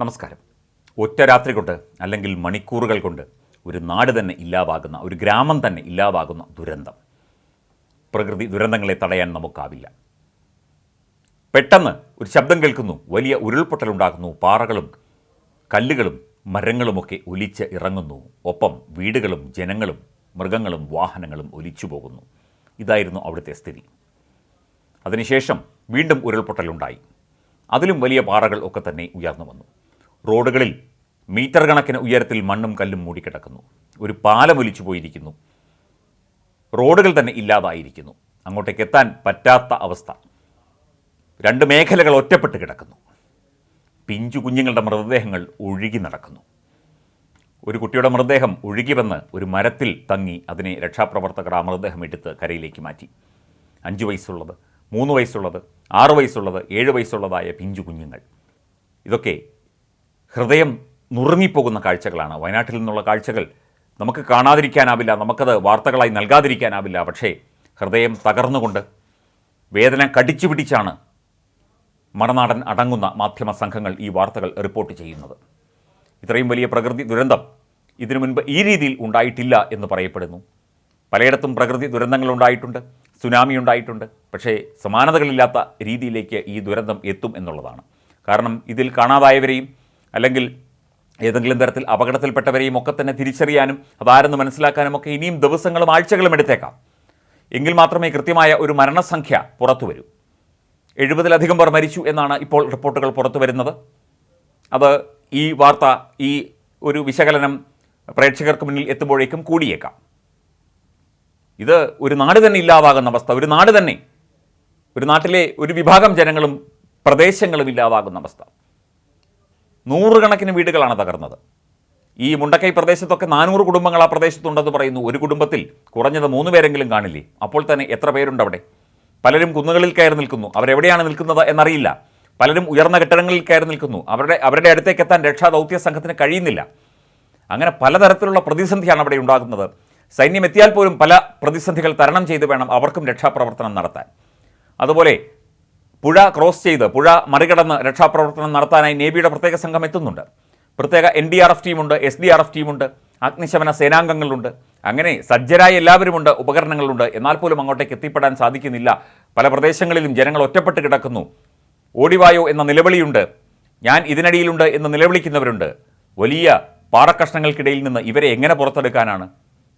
നമസ്കാരം. ഒറ്റ രാത്രി കൊണ്ട് അല്ലെങ്കിൽ മണിക്കൂറുകൾ കൊണ്ട് ഒരു നാട് തന്നെ ഇല്ലാതാകുന്ന ഒരു ഗ്രാമം തന്നെ ഇല്ലാതാകുന്ന ദുരന്തം. പ്രകൃതി ദുരന്തങ്ങളെ തടയാൻ നമുക്കാവില്ല. പെട്ടെന്ന് ഒരു ശബ്ദം കേൾക്കുന്നു വലിയ ഉരുൾപൊട്ടലുണ്ടാകുന്നു പാറകളും കല്ലുകളും മരങ്ങളുമൊക്കെ ഒലിച്ച് ഇറങ്ങുന്നു. ഒപ്പം വീടുകളും ജനങ്ങളും മൃഗങ്ങളും വാഹനങ്ങളും ഒലിച്ചു പോകുന്നു. ഇതായിരുന്നു അവിടുത്തെ സ്ഥിതി. അതിനുശേഷം വീണ്ടും ഉരുൾപൊട്ടലുണ്ടായി അതിലും വലിയ പാറകൾ ഒക്കെ തന്നെ ഉയർന്നു വന്നു. റോഡുകളിൽ മീറ്റർ കണക്കിന് ഉയരത്തിൽ മണ്ണും കല്ലും മൂടിക്കിടക്കുന്നു. ഒരു പാലം ഒലിച്ചു പോയിരിക്കുന്നു. റോഡുകൾ തന്നെ ഇല്ലാതായിരിക്കുന്നു. അങ്ങോട്ടേക്ക് എത്താൻ പറ്റാത്ത അവസ്ഥ. രണ്ട് മേഖലകൾ ഒറ്റപ്പെട്ട് കിടക്കുന്നു. പിഞ്ചു കുഞ്ഞുങ്ങളുടെ മൃതദേഹങ്ങൾ ഒഴുകി നടക്കുന്നു. ഒരു കുട്ടിയുടെ മൃതദേഹം ഒഴുകി വന്ന് ഒരു മരത്തിൽ തങ്ങി അതിനെ രക്ഷാപ്രവർത്തകർ ആ മൃതദേഹം എടുത്ത് കരയിലേക്ക് മാറ്റി. അഞ്ച് വയസ്സുള്ളത് മൂന്ന് വയസ്സുള്ളത് ആറ് വയസ്സുള്ളത് ഏഴ് വയസ്സുള്ളതായ പിഞ്ചു കുഞ്ഞുങ്ങൾ. ഇതൊക്കെ ഹൃദയം നുറുങ്ങിപ്പോകുന്ന കാഴ്ചകളാണ്. വയനാട്ടിൽ നിന്നുള്ള കാഴ്ചകൾ നമുക്ക് കാണാതിരിക്കാനാവില്ല നമുക്കത് വാർത്തകളായി നൽകാതിരിക്കാനാവില്ല. പക്ഷേ ഹൃദയം തകർന്നുകൊണ്ട് വേദന കടിച്ചു പിടിച്ചാണ് മറനാടൻ അടങ്ങുന്ന മാധ്യമ സംഘങ്ങൾ ഈ വാർത്തകൾ റിപ്പോർട്ട് ചെയ്യുന്നത്. ഇത്രയും വലിയ പ്രകൃതി ദുരന്തം ഇതിനു മുൻപ് ഈ രീതിയിൽ ഉണ്ടായിട്ടില്ല എന്ന് പറയപ്പെടുന്നു. പലയിടത്തും പ്രകൃതി ദുരന്തങ്ങൾ ഉണ്ടായിട്ടുണ്ട് സുനാമി ഉണ്ടായിട്ടുണ്ട്. പക്ഷേ സമാനതകളില്ലാത്ത രീതിയിലേക്ക് ഈ ദുരന്തം എത്തും എന്നുള്ളതാണ്. കാരണം ഇതിൽ കാണാതായവരെയും അല്ലെങ്കിൽ ഏതെങ്കിലും തരത്തിൽ അപകടത്തിൽപ്പെട്ടവരെയും ഒക്കെ തന്നെ തിരിച്ചറിയാനും അതാരെന്ന് മനസ്സിലാക്കാനും ഒക്കെ ഇനിയും ദിവസങ്ങളും ആഴ്ചകളും എടുത്തേക്കാം. എങ്കിൽ മാത്രമേ കൃത്യമായ ഒരു മരണസംഖ്യ പുറത്തു വരൂ. എഴുപതിലധികം പേർ മരിച്ചു എന്നാണ് ഇപ്പോൾ റിപ്പോർട്ടുകൾ പുറത്തു വരുന്നത്. അത് ഈ വാർത്ത ഈ ഒരു വിശകലനം പ്രേക്ഷകർക്ക് മുന്നിൽ എത്തുമ്പോഴേക്കും കൂടിയേക്കാം. ഇത് ഒരു നാട് തന്നെ ഇല്ലാതാകുന്ന അവസ്ഥ ഒരു നാട് തന്നെ. ഒരു നാട്ടിലെ ഒരു വിഭാഗം ജനങ്ങളും പ്രദേശങ്ങളും ഇല്ലാതാകുന്ന അവസ്ഥ. നൂറുകണക്കിന് വീടുകളാണ് തകർന്നത്. ഈ മുണ്ടക്കൈ പ്രദേശത്തൊക്കെ നാനൂറ് കുടുംബങ്ങൾ ആ പ്രദേശത്തുണ്ടെന്ന് പറയുന്നു. ഒരു കുടുംബത്തിൽ കുറഞ്ഞത് മൂന്ന് പേരെങ്കിലും കാണില്ലേ? അപ്പോൾ തന്നെ എത്ര പേരുണ്ട് അവിടെ? പലരും കുന്നുകളിൽ കയറി നിൽക്കുന്നു. അവരെവിടെയാണ് നിൽക്കുന്നത് എന്നറിയില്ല. പലരും ഉയർന്ന കെട്ടിടങ്ങളിൽ കയറി നിൽക്കുന്നു. അവരുടെ അവരുടെ അടുത്തേക്ക് എത്താൻ രക്ഷാ ദൗത്യ സംഘത്തിന് കഴിയുന്നില്ല. അങ്ങനെ പലതരത്തിലുള്ള പ്രതിസന്ധിയാണ് അവിടെ ഉണ്ടാകുന്നത്. സൈന്യം എത്തിയാൽ പോലും പല പ്രതിസന്ധികൾ തരണം ചെയ്ത് വേണം അവർക്കും രക്ഷാപ്രവർത്തനം നടത്താൻ. അതുപോലെ പുഴ ക്രോസ് ചെയ്ത് പുഴ മറികടന്ന് രക്ഷാപ്രവർത്തനം നടത്താനായി നേവിയുടെ പ്രത്യേക സംഘം എത്തുന്നുണ്ട്. പ്രത്യേക എൻ ഡി ആർ എഫ് ടീമുണ്ട് എസ് ഡി ആർ എഫ് ടീമുണ്ട് അഗ്നിശമന സേനാംഗങ്ങളുണ്ട്. അങ്ങനെ സജ്ജരായ എല്ലാവരുമുണ്ട് ഉപകരണങ്ങളുണ്ട്. എന്നാൽ പോലും അങ്ങോട്ടേക്ക് എത്തിപ്പെടാൻ സാധിക്കുന്നില്ല. പല പ്രദേശങ്ങളിലും ജനങ്ങൾ ഒറ്റപ്പെട്ട് കിടക്കുന്നു. ഓടിവായോ എന്ന നിലവിളിയുണ്ട്. ഞാൻ ഇതിനടിയിലുണ്ട് എന്ന് നിലവിളിക്കുന്നവരുണ്ട്. വലിയ പാറക്കഷ്ണങ്ങൾക്കിടയിൽ നിന്ന് ഇവരെ എങ്ങനെ പുറത്തെടുക്കാനാണ്?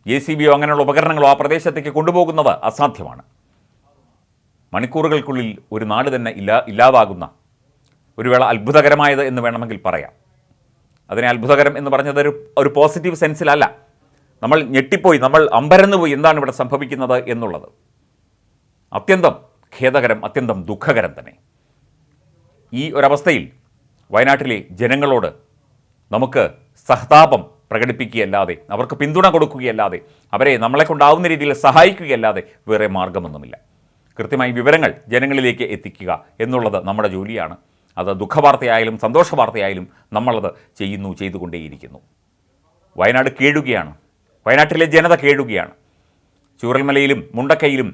ജെ സി ബിയോ അങ്ങനെയുള്ള ഉപകരണങ്ങളോ ആ പ്രദേശത്തേക്ക് കൊണ്ടുപോകുന്നത് അസാധ്യമാണ്. മണിക്കൂറുകൾക്കുള്ളിൽ ഒരു നാട് തന്നെ ഇല്ലാ ഇല്ലാതാകുന്ന ഒരു വേള അത്ഭുതകരമായത് എന്ന് വേണമെങ്കിൽ പറയാം. അതിനെ അത്ഭുതകരം എന്ന് പറഞ്ഞത് ഒരു ഒരു പോസിറ്റീവ് സെൻസിലല്ല നമ്മൾ ഞെട്ടിപ്പോയി നമ്മൾ അമ്പരന്ന് പോയി എന്താണ് ഇവിടെ സംഭവിക്കുന്നത് എന്നുള്ളത്. അത്യന്തം ഖേദകരം അത്യന്തം ദുഃഖകരം തന്നെ. ഈ ഒരവസ്ഥയിൽ വയനാട്ടിലെ ജനങ്ങളോട് നമുക്ക് സഹതാപം പ്രകടിപ്പിക്കുകയല്ലാതെ അവർക്ക് പിന്തുണ കൊടുക്കുകയല്ലാതെ അവരെ നമ്മളെ കൊണ്ടാവുന്ന രീതിയിൽ സഹായിക്കുകയല്ലാതെ വേറെ മാർഗമൊന്നുമില്ല. കൃത്യമായി വിവരങ്ങൾ ജനങ്ങളിലേക്ക് എത്തിക്കുക എന്നുള്ളത് നമ്മുടെ ജോലിയാണ്. അത് ദുഃഖവാർത്തയായാലും സന്തോഷ വാർത്തയായാലും നമ്മളത് ചെയ്യുന്നു ചെയ്തുകൊണ്ടേയിരിക്കുന്നു. വയനാട് കേഴുകയാണ് വയനാട്ടിലെ ജനത കേഴുകയാണ് ചൂരൽമലയിലും മുണ്ടക്കയിലും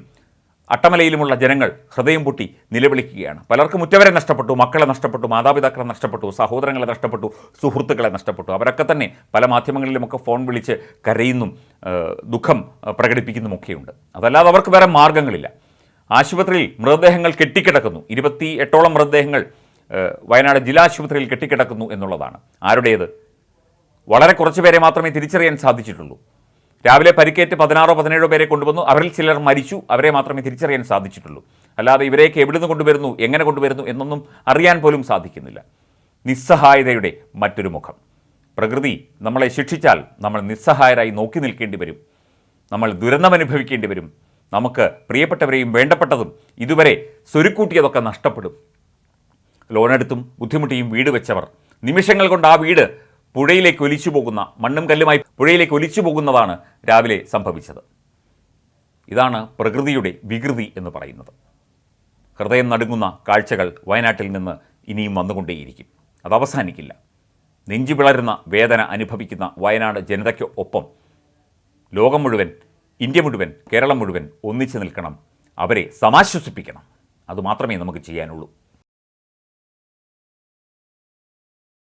അട്ടമലയിലുമുള്ള ജനങ്ങൾ ഹൃദയം പൊട്ടി നിലവിളിക്കുകയാണ്. പലർക്കും ഉറ്റവരെ നഷ്ടപ്പെട്ടു മക്കളെ നഷ്ടപ്പെട്ടു മാതാപിതാക്കളെ നഷ്ടപ്പെട്ടു സഹോദരങ്ങളെ നഷ്ടപ്പെട്ടു സുഹൃത്തുക്കളെ നഷ്ടപ്പെട്ടു. അവരൊക്കെ തന്നെ പല മാധ്യമങ്ങളിലുമൊക്കെ ഫോൺ വിളിച്ച് കരയുന്നും ദുഃഖം പ്രകടിപ്പിക്കുന്നുമൊക്കെയുണ്ട്. അതല്ലാതെ അവർക്ക് വേറെ മാർഗങ്ങളില്ല ആശുപത്രിയിൽ മൃതദേഹങ്ങൾ കെട്ടിക്കിടക്കുന്നു. ഇരുപത്തി എട്ടോളം മൃതദേഹങ്ങൾ വയനാട് ജില്ലാ ആശുപത്രിയിൽ കെട്ടിക്കിടക്കുന്നു എന്നുള്ളതാണ്. ആരുടേത്? വളരെ കുറച്ച് പേരെ മാത്രമേ തിരിച്ചറിയാൻ സാധിച്ചിട്ടുള്ളൂ. രാവിലെ പരിക്കേറ്റ് പതിനാറോ പതിനേഴോ പേരെ കൊണ്ടുവന്നു. അവരിൽ ചിലർ മരിച്ചു. അവരെ മാത്രമേ തിരിച്ചറിയാൻ സാധിച്ചിട്ടുള്ളൂ. അല്ലാതെ ഇവരെയൊക്കെ എവിടുന്ന് കൊണ്ടുവരുന്നു എങ്ങനെ കൊണ്ടുവരുന്നു എന്നൊന്നും അറിയാൻ പോലും സാധിക്കുന്നില്ല. നിസ്സഹായതയുടെ മറ്റൊരു മുഖം. പ്രകൃതി നമ്മളെ ശിക്ഷിച്ചാൽ നമ്മൾ നിസ്സഹായരായി നോക്കി നിൽക്കേണ്ടി വരും. നമ്മൾ ദുരന്തമനുഭവിക്കേണ്ടി വരും. നമുക്ക് പ്രിയപ്പെട്ടവരെയും വേണ്ടപ്പെട്ടതും ഇതുവരെ സ്വരുക്കൂട്ടിയതൊക്കെ നഷ്ടപ്പെടും. ലോണെടുത്തും ബുദ്ധിമുട്ടിയും വീട് വെച്ചവർ. നിമിഷങ്ങൾ കൊണ്ട് ആ വീട് പുഴയിലേക്ക് ഒലിച്ചു പോകുന്ന മണ്ണും കല്ലുമായി പുഴയിലേക്ക് ഒലിച്ചു പോകുന്നതാണ് രാവിലെ സംഭവിച്ചത്. ഇതാണ് പ്രകൃതിയുടെ വികൃതി എന്ന് പറയുന്നത്. ഹൃദയം നടുങ്ങുന്ന കാഴ്ചകൾ വയനാട്ടിൽ നിന്ന് ഇനിയും വന്നുകൊണ്ടേയിരിക്കും. അത് അവസാനിക്കില്ല. നെഞ്ചു വിളരുന്ന വേദന അനുഭവിക്കുന്ന വയനാട് ജനതയ്ക്ക് ഒപ്പം ലോകം മുഴുവൻ ഇന്ത്യ മുഴുവൻ കേരളം മുഴുവൻ ഒന്നിച്ചു നിൽക്കണം. അവരെ സമാശ്വസിപ്പിക്കണം. അതുമാത്രമേ നമുക്ക് ചെയ്യാനുള്ളൂ.